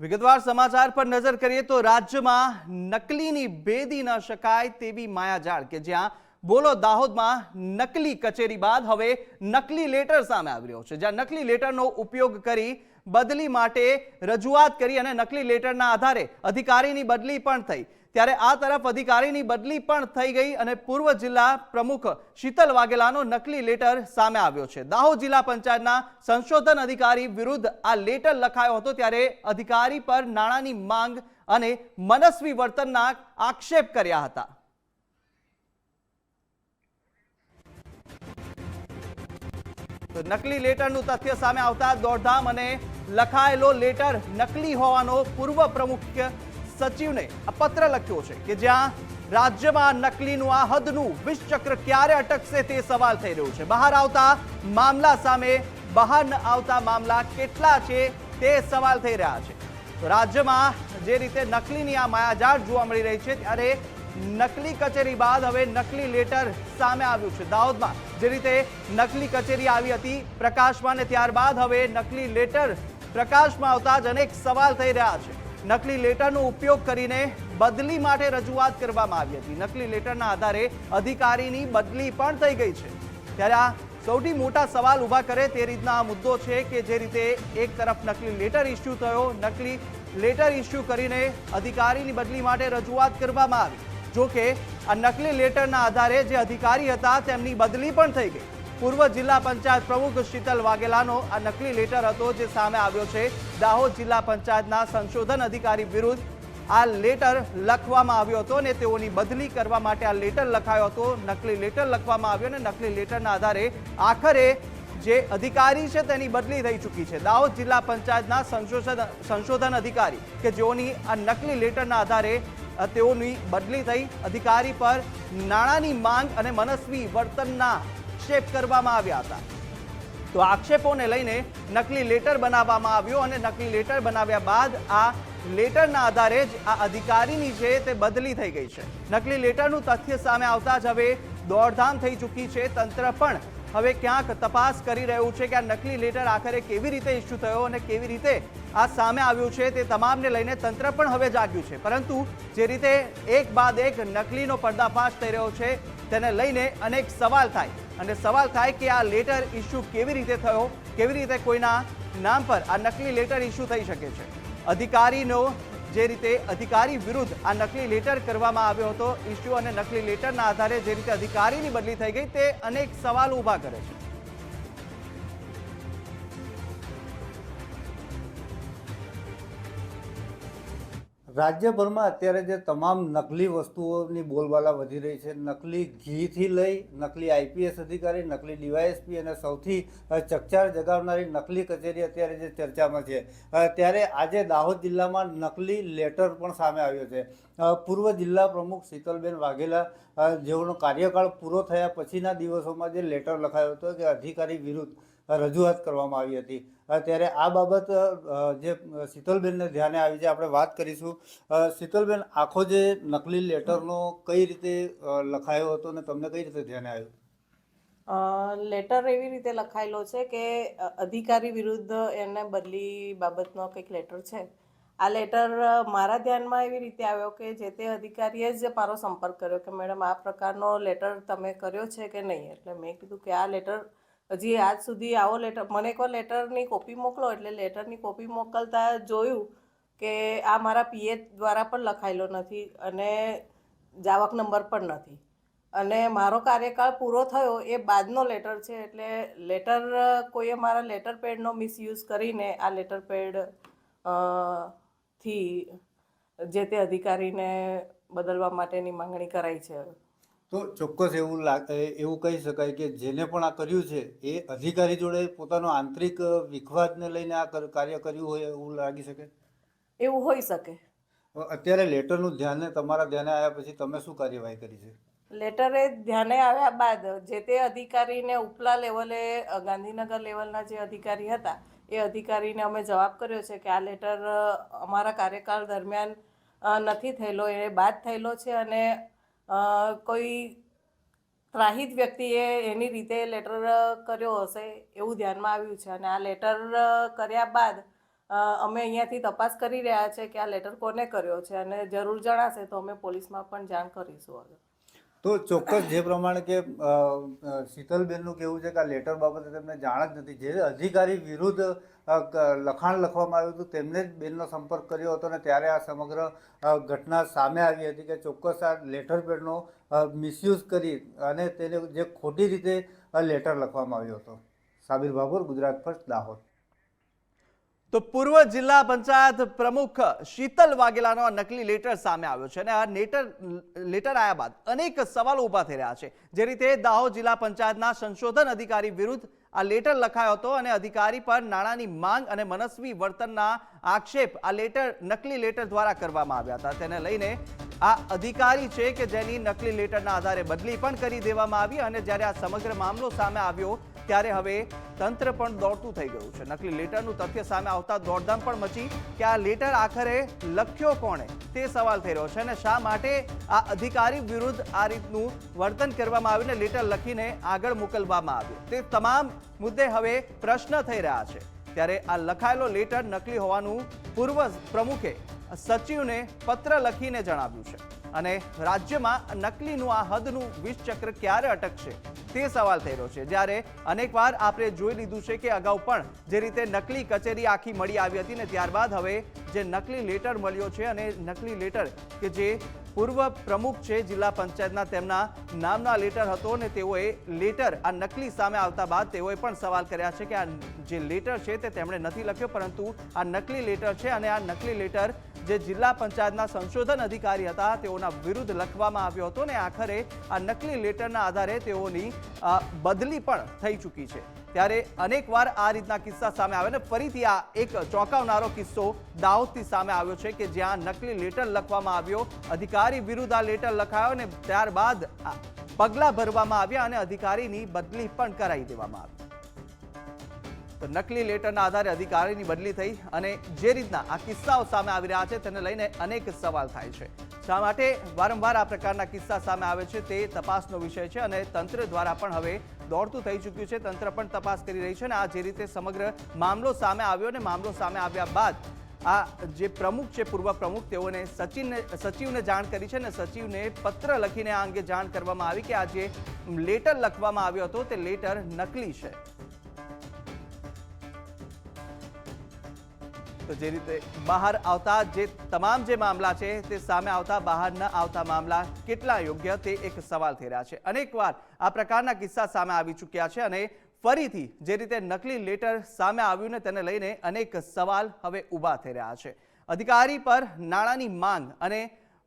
વિગતવાર સમાચાર પર નજર કરીએ તો રાજ્યમાં નકલીની ભેદી ન શકાય તેવી માયાજાળ કે જ્યાં, બોલો દાહોદમાં નકલી કચેરી બાદ હવે નકલી લેટર સામે આવી રહ્યો છે. જ્યાં નકલી લેટરનો ઉપયોગ કરી બદલી માટે રજૂઆત કરી અને નકલી લેટરના આધારે અધિકારીની બદલી પણ થઈ. ત્યારે આ તરફ અધિકારીની બદલી પણ થઈ ગઈ અને પૂર્વ જિલ્લા પ્રમુખ શીતલ વાઘેલાનો નકલી લેટર સામે આવ્યો છે. દાહોદ જિલ્લા પંચાયતના સંશોધન અધિકારી વિરુદ્ધ આ લેટર લખાયો હતો ત્યારે અધિકારી પર નાણાંની માંગ અને મનસ્વી વર્તનના આક્ષેપ કર્યા હતા. તો નકલી લેટરનું તથ્ય સામે આવતા દોડધામ અને લખાયેલો લેટર નકલી હોવાનો પૂર્વ પ્રમુખ સચિવને પત્ર લખ્યો છે કે જ્યાં રાજ્યમાં નકલીનું આ હદનું વિષચક્ર ક્યારે અટકશે તે સવાલ થઈ રહ્યો છે. બહાર આવતા મામલા સામે બહાર ન આવતા મામલા કેટલા છે તે સવાલ થઈ રહ્યા છે. તો રાજ્યમાં જે રીતે નકલીની આ માયાજાળ જોવા મળી રહી છે, ત્યારે નકલી કચેરી બાદ હવે નકલી લેટર સામે આવ્યું છે. દાહોદમાં જે રીતે નકલી કચેરી આવી હતી પ્રકાશમાં ને ત્યારબાદ હવે નકલી લેટર પ્રકાશમાં આવતા જ અનેક સવાલ થઈ રહ્યા છે. નકલી લેટરનો ઉપયોગ કરીને બદલી માટે રજૂઆત કરવામાં આવી હતી. નકલી લેટરના આધારે અધિકારીની બદલી પણ થઈ ગઈ છે. ત્યારે આ સૌથી મોટા સવાલ ઊભા કરે તે રીતના આ મુદ્દો છે કે જે રીતે એક તરફ નકલી લેટર ઇસ્યુ થયો, નકલી લેટર ઇસ્યુ કરીને અધિકારીની બદલી માટે રજૂઆત કરવામાં આવી. જો કે, આ નકલી લેટરના આધારે જે અધિકારી હતા, તેમની બદલી પણ થઈ ગઈ. પૂર્વ જિલ્લા પંચાયત પ્રમુખ શીતલ વાઘેલાનો આ નકલી લેટર હતો જે સામે આવ્યો છે. દાહોદ જિલ્લા પંચાયતના સંશોધન અધિકારી વિરુદ્ધ આ લેટર લખવામાં આવ્યો હતો અને તેઓની બદલી કરવા માટે આ લેટર લખાયો હતો. નકલી લેટર લખવામાં આવ્યો અને નકલી લેટરના આધારે આખરે જે અધિકારી છે તેની બદલી થઈ ચૂકી છે. દાહોદ જિલ્લા પંચાયતના સંશોધન સંશોધન અધિકારી કે જેઓની આ નકલી લેટરના આધારે તેઓની બદલી થઈ. અધિકારી પર નાણાંની માંગ અને મનસ્વી વર્તનના આક્ષેપ કરવામાં આવ્યા હતા. તો આક્ષેપોને લઈને નકલી લેટર બનાવવામાં આવ્યો અને નકલી લેટર બનાવ્યા બાદ આ લેટરના આધારે જ આ અધિકારીની છે તે બદલી થઈ ગઈ છે. નકલી લેટરનું તથ્ય સામે આવતા જ હવે દોડધામ થઈ ચૂકી છે. તંત્ર પણ હવે ક્યાંક તપાસ કરી રહ્યું છે કે આ નકલી લેટર આખરે કેવી રીતે ઇસ્યુ થયો અને કેવી રીતે આ સામે આવ્યું છે તે તમામને લઈને તંત્ર પણ હવે જાગ્યું છે. પરંતુ જે રીતે એક બાદ એક નકલીનો પર્દાફાશ થઈ રહ્યો છે તેને લઈને અનેક સવાલ થાય. અને સવાલ થાય કે આ લેટર ઇસ્યુ કેવી રીતે થયો, કેવી રીતે કોઈના નામ પર આ નકલી લેટર ઇસ્યુ થઈ શકે છે. અધિકારીનો જે રીતે અધિકારી વિરુદ્ધ આ નકલી લેટર કરવામાં આવ્યો હતો ઇસ્યુ અને નકલી લેટરના આધારે જે રીતે અધિકારીની બદલી થઈ ગઈ તે અનેક સવાલો ઊભા કરે છે. રાજ્યભરમાં અત્યારે જે તમામ નકલી વસ્તુઓની બોલબાલા વધી રહી છે, નકલી ઘીથી લઈ, નકલી આઈપીએસ અધિકારી, નકલી ડીવાયએસપી અને સૌથી ચકચાર જગાવનારી નકલી કચેરી અત્યારે જે ચર્ચામાં છે. ત્યારે આજે દાહોદ જિલ્લામાં નકલી લેટર પણ સામે આવ્યો છે. પૂર્વ જિલ્લા પ્રમુખ શીતલબેન વાઘેલા જેઓનો કાર્યકાળ પૂરો થયા પછીના દિવસોમાં જે લેટર લખાયો હતો કે અધિકારી વિરુદ્ધ રજૂઆત કરવામાં આવી હતી. ત્યારે આ બાબત જે શીતલબેનને ધ્યાને આવી છે, આપણે વાત કરીશું. શીતલબેન, આખો જે નકલી લેટરનો કઈ રીતે લખાયો હતો અને તમને કઈ રીતે ધ્યાને આવ્યું? લેટર એવી રીતે લખાયેલો છે કે અધિકારી વિરુદ્ધ એને બદલી બાબતનો કંઈક લેટર છે. આ લેટર મારા ધ્યાનમાં એવી રીતે આવ્યો કે જે તે અધિકારીએ જ મારો સંપર્ક કર્યો કે, મેડમ, આ પ્રકારનો લેટર તમે કર્યો છે કે નહીં? એટલે મેં કીધું કે, આ લેટર હજી આજ સુધી આવો લેટર મને કહો લેટરની કોપી મોકલો, એટલે લેટરની કોપી મોકલતા જોયું કે આ મારા પીએ દ્વારા પણ લખાયેલો નથી અને જાવક નંબર પણ નથી. અને મારો કાર્યકાળ પૂરો થયો એ બાદનો લેટર છે, એટલે લેટર કોઈએ મારા લેટર પેડનો મિસયુઝ કરીને આ લેટર પેડથી જે તે અધિકારીને બદલવા માટેની માંગણી કરાઈ છે. તો ચોક્કસ એવું એવું કહી શકાય કે જેને પણ આ કર્યું છે એ અધિકારી જોડે પોતાનો આંતરિક વિખવાદને લઈને આ કાર્ય કર્યું હોય એવું લાગી શકે? એવું હોઈ શકે. અત્યારે લેટરનું ધ્યાને તમારા ધ્યાને આવ્યા પછી તમે શું કાર્યવાહી કરી છે? લેટરે ધ્યાને આવ્યા બાદ જે તે અધિકારીને ઉપલા લેવલે ગાંધીનગર લેવલના જે અધિકારી હતા એ અધિકારીને અમે જવાબ કર્યો છે કે આ લેટર અમારા કાર્યકાળ દરમિયાન નથી થયેલો એ બાદ થયેલો છે અને કોઈ ત્રાહિત વ્યક્તિએ એની રીતે લેટર કર્યો હશે એવું ધ્યાનમાં આવ્યું છે અને આ લેટર કર્યા બાદ અમે અહીંયાથી તપાસ કરી રહ્યા છે કે આ લેટર કોને કર્યો છે અને જરૂર જણાશે તો અમે પોલીસમાં પણ જાણ કરીશું આગળ. તો ચોક્કસ જે પ્રમાણે કે શીતલબેનનું કહેવું છે કે આ લેટર બાબતે તેમને જાણ જ નથી. જે અધિકારી વિરુદ્ધ લખાણ લખવામાં આવ્યું હતું, તેમને જ બેનનો સંપર્ક કર્યો હતો અને ત્યારે આ સમગ્ર ઘટના સામે આવી હતી કે ચોક્કસ આ લેટર પેડનો મિસયુઝ કરી અને તેને જે ખોટી રીતે લેટર લખવામાં આવ્યો હતો. સાબિર બાબુર ગુજરાત ફર્સ્ટ, દાહોદ. તો પૂર્વ જિલ્લા પંચાયત પ્રમુખ શીતલ વાઘેલાનો આ નકલી લેટર સામે આવ્યો છે અને આ લેટર લેટર આવ્યા બાદ અનેક સવાલો ઊભા થઈ રહ્યા છે. જે રીતે દાહોદ જિલ્લા પંચાયતના સંશોધન અધિકારી વિરુદ્ધ આ લેટર લખાયો હતો અને અધિકારી પર નાણાંની માંગ અને મનસ્વી વર્તનના આક્ષેપ આ લેટર નકલી લેટર દ્વારા કરવામાં આવ્યા હતા. તેને લઈને આ અધિકારી છે કે જેની નકલી લેટરના આધારે બદલી પણ કરી દેવામાં આવી અને જ્યારે આ સમગ્ર મામલો સામે આવ્યો ત્યારે હવે તંત્ર પણ દોડતું થઈ ગયું છે. નકલી લેટરનું તથ્ય સામે આવતા દોડધામ પણ મચી કે આ લેટર આખરે લખ્યો કોણે? તે સવાલ થઈ રહ્યો છે અને શા માટે આ અધિકારી વિરુદ્ધ આ રીતનું વર્તન કરવામાં આવ્યું ને લેટર લખીને આગળ મોકલવામાં આવ્યું? તે તમામ મુદ્દે હવે પ્રશ્ન થઈ રહ્યા છે. ત્યારે આ લખાયેલો લેટર નકલી હોવાનું પૂર્વ પ્રમુખે સચિવને પત્ર લખીને જણાવ્યું છે. અને રાજ્યમાં નકલીનું આ હદનું વિષચક્ર ક્યારે અટકશે? તે સવાલ થઈ રહ્યો છે. જ્યારે અનેકવાર આપણે જોઈ લીધું છે કે અગાઉ પણ જે રીતે નકલી કચેરી આખી મળી આવી હતી ને ત્યારબાદ હવે જે નકલી લેટર મળ્યો છે અને નકલી લેટર કે જે પૂર્વ પ્રમુખ છે જિલ્લા પંચાયતના તેમના નામના લેટર હતો ને તેઓએ લેટર આ નકલી સામે આવતા બાદ તેઓએ પણ સવાલ કર્યા છે કે આ જે લેટર છે તે તેમણે નથી લખ્યો, પરંતુ આ નકલી લેટર છે અને આ નકલી લેટર જે જિલ્લા પંચાયતના સંશોધન અધિકારી હતા, તેઓના વિરુદ્ધ લખવામાં આવ્યો હતો ને આખરે આ નકલી લેટરના આધારે તેઓની બદલી પણ થઈ ચૂકી છે. ત્યારે અનેકવાર આ રીતના કિસ્સા સામે આવે ને ફરીથી આ એક ચોંકાવનારો કિસ્સો દાહોદથી સામે આવ્યો છે કે જ્યાં નકલી લેટર લખવામાં આવ્યો, અધિકારી વિરુદ્ધ આ લેટર લખાયો ને ત્યારબાદ પગલાં ભરવામાં આવ્યા અને અધિકારીની બદલી પણ કરાવી દેવામાં આવી. તો નકલી લેટરના આધારે અધિકારીની બદલી થઈ અને જે રીતના આ કિસ્સાઓ સામે આવી રહ્યા છે તેને લઈને અનેક સવાલ થાય છે. શા માટે વારંવાર આ પ્રકારના કિસ્સા સામે આવે છે તે તપાસનો વિષય છે અને તંત્ર દ્વારા પણ હવે દોડતું થઈ ચૂક્યું છે. તંત્ર પણ તપાસ કરી રહી છે અને આ જે રીતે સમગ્ર મામલો સામે આવ્યો અને મામલો સામે આવ્યા બાદ આ જે પ્રમુખ છે, પૂર્વ પ્રમુખ, તેઓને સચિવને સચિવને જાણ કરી છે અને સચિવને પત્ર લખીને આ અંગે જાણ કરવામાં આવી કે આ જે લેટર લખવામાં આવ્યો હતો તે લેટર નકલી છે. તો જે રીતે બહાર આવતા જે તમામ જે મામલા છે તે સામે આવતા, બહાર ન આવતા મામલા કેટલા યોગ્ય તે એક સવાલ થઈ રહ્યા છે. અનેકવાર આ પ્રકારના કિસ્સા સામે આવી ચૂક્યા છે અને ફરીથી જે રીતે નકલી લેટર સામે આવ્યું ને તેને લઈને અનેક સવાલ હવે ઊભા થઈ રહ્યા છે. અધિકારી પર નાણાંની માંગ અને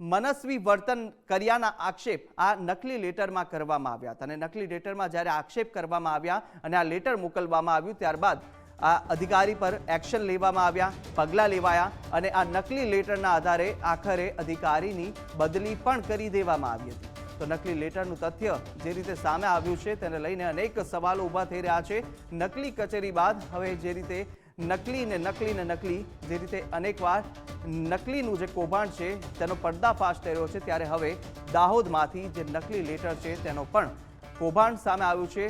મનસ્વી વર્તન કર્યાના આક્ષેપ આ નકલી લેટરમાં કરવામાં આવ્યા હતા. અને નકલી લેટરમાં જ્યારે આક્ષેપ કરવામાં આવ્યા અને આ લેટર મોકલવામાં આવ્યું ત્યારબાદ આ અધિકારી પર એક્શન લેવામાં આવ્યા, પગલાં લેવાયા અને આ નકલી લેટરના આધારે આખરે અધિકારીની બદલી પણ કરી દેવામાં આવી હતી. તો નકલી લેટરનું તથ્ય જે રીતે સામે આવ્યું છે તેને લઈને અનેક સવાલો ઊભા થઈ રહ્યા છે. નકલી કચેરી બાદ હવે જે રીતે નકલી ને નકલી ને નકલી, જે રીતે અનેકવાર નકલીનું જે કૌભાંડ છે તેનો પડદાફાશ થઈ રહ્યો છે, ત્યારે હવે દાહોદમાંથી જે નકલી લેટર છે તેનો પણ કૌભાંડ સામે આવ્યું છે.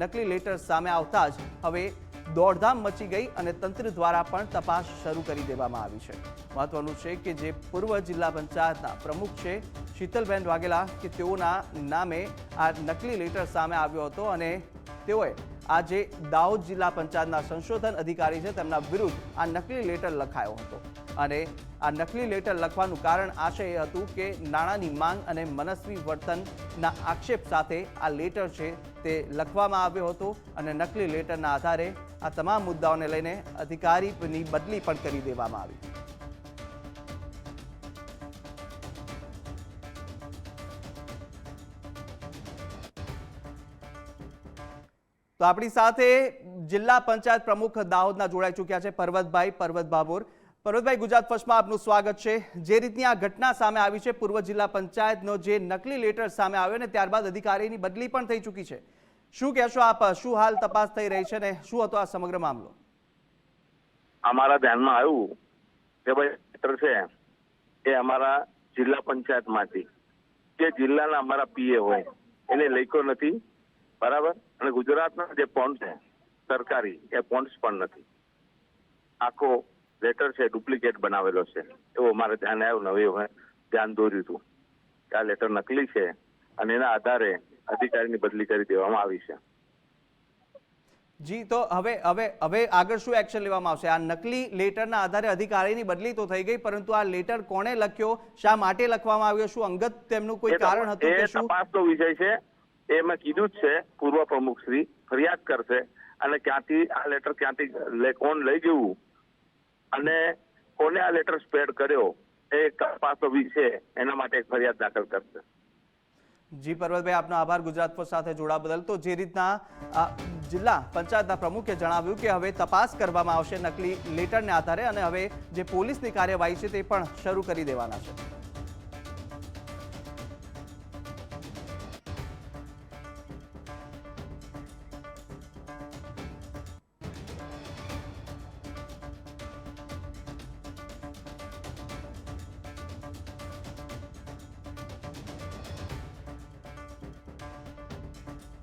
નકલી લેટર સામે આવતા જ હવે દોડધામ મચી ગઈ અને તંત્ર દ્વારા પણ તપાસ શરૂ કરી દેવામાં આવી છે. મહત્વનું છે કે જે પૂર્વ જિલ્લા પંચાયતના પ્રમુખ છે શીતલબેન વાઘેલા કે તેઓના નામે આ નકલી લેટર સામે આવ્યો હતો અને તેઓએ આ જે દાહોદ જિલ્લા પંચાયતના સંશોધન અધિકારી છે તેમના વિરુદ્ધ આ નકલી લેટર લખાયો હતો. અને આ નકલી લેટર લખવાનું કારણ આશય એ હતું કે નાણાંની માંગ અને મનસ્વી વર્તનના આક્ષેપ સાથે આ લેટર છે તે લખવામાં આવ્યો હતો અને નકલી લેટરના આધારે આ તમામ મુદ્દાઓને લઈને અધિકારીની બદલી પણ કરી દેવામાં આવી. તો આપણી સાથે જિલ્લા પંચાયત પ્રમુખ દાહોદના જોડાઈ ચૂક્યા છે, પર્વતભાઈ, પર્વત ભાભોર. પર્વતભાઈ, ગુજરાત ફર્સ્ટમાં આપનું સ્વાગત છે. જે રીતની આ ઘટના સામે આવી છે પૂર્વ જિલ્લા પંચાયતનો જે નકલી લેટર સામે આવ્યો ને ત્યારબાદ અધિકારીની બદલી પણ થઈ ચૂકી છે. શું કહેશો આપ? શું હાલ તપાસ થઈ રહી છે ને શું હતો આ સમગ્ર મામલો? અમારા ધ્યાનમાં આવ્યું કે ભાઈ, લેટર છે એ અમારા જિલ્લા પંચાયતમાંથી. જે જિલ્લાના અમારા પીએ હોય, એને લખ્યો નથી. બરાબર? અને ગુજરાતના જે પોન્ડ છે, સરકારી, એ પોન્ડ્સ પણ નથી. આખો લેટર છે ડુપ્લિકેટ બનાવેલો છે. એવું અમારે ધ્યાન આવ્યું નવી હવે ધ્યાન દોર્યું હતું કે આ લેટર નકલી છે અને એના આધારે અધિકારીની બદલી કરી દેવામાં આવી છે. જી તો હવે હવે હવે આગળ શું એક્શન લેવામાં આવશે? આ નકલી લેટરના આધારે અધિકારીની બદલી તો થઈ ગઈ પરંતુ આ લેટર કોણે લખ્યો? શા માટે લખવામાં આવ્યો? શું અંગત તેમનું કોઈ કારણ હતું કે શું? તપાસનો વિષય છે. એ મેં કીધું જ છે પૂર્વ પ્રમુખ શ્રી ફરિયાદ કરશે. અને ક્યાંથી આ લેટર ક્યાંથી કોણ લઈ ગયું અને કોને આ લેટર સ્પ્રેડ કર્યો એ તપાસનો વિષય એના માટે ફરિયાદ દાખલ કરશે. જી, પર્વતભાઈ, આપનો આભાર. ગુજરાત પોસ્ટ સાથે જોડા બદલ. તો જે રીતના જિલ્લા પંચાયતના પ્રમુખે જણાવ્યું કે હવે તપાસ કરવામાં આવશે નકલી લેટરને આધારે અને હવે જે પોલીસની કાર્યવાહી છે તે પણ શરૂ કરી દેવાના છે.